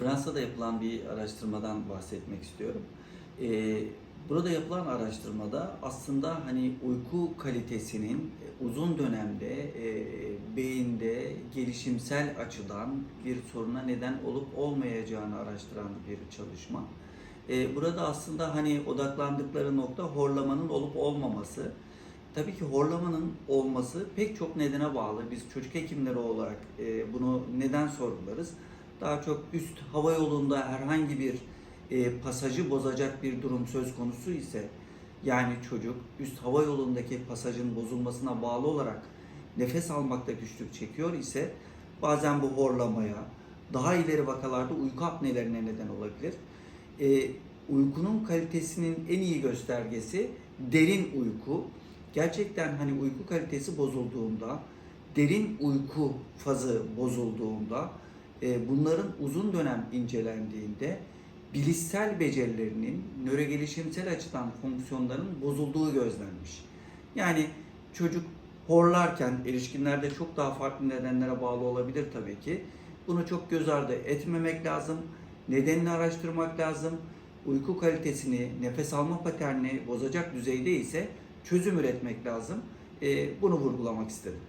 Fransa'da yapılan bir araştırmadan bahsetmek istiyorum. Ee, burada yapılan araştırmada aslında hani uyku kalitesinin e, uzun dönemde e, beyinde gelişimsel açıdan bir soruna neden olup olmayacağını araştıran bir çalışma. Ee, burada aslında hani odaklandıkları nokta horlamanın olup olmaması. Tabii ki horlamanın olması pek çok nedene bağlı. Biz çocuk hekimleri olarak e, bunu neden sorgularız? Daha çok üst hava yolunda herhangi bir e, pasajı bozacak bir durum söz konusu ise yani çocuk üst hava yolundaki pasajın bozulmasına bağlı olarak nefes almakta güçlük çekiyor ise bazen bu horlamaya, daha ileri vakalarda uyku apnelerine neden olabilir. E, uykunun kalitesinin en iyi göstergesi derin uyku. Gerçekten hani uyku kalitesi bozulduğunda, derin uyku fazı bozulduğunda, bunların uzun dönem incelendiğinde bilişsel becerilerinin nörogelişimsel açıdan fonksiyonlarının bozulduğu gözlenmiş. Yani çocuk horlarken erişkinlerde çok daha farklı nedenlere bağlı olabilir tabii ki. Bunu çok göz ardı etmemek lazım. Nedenini araştırmak lazım. Uyku kalitesini, nefes alma paternini bozacak düzeyde ise çözüm üretmek lazım. Ee, bunu vurgulamak istedim.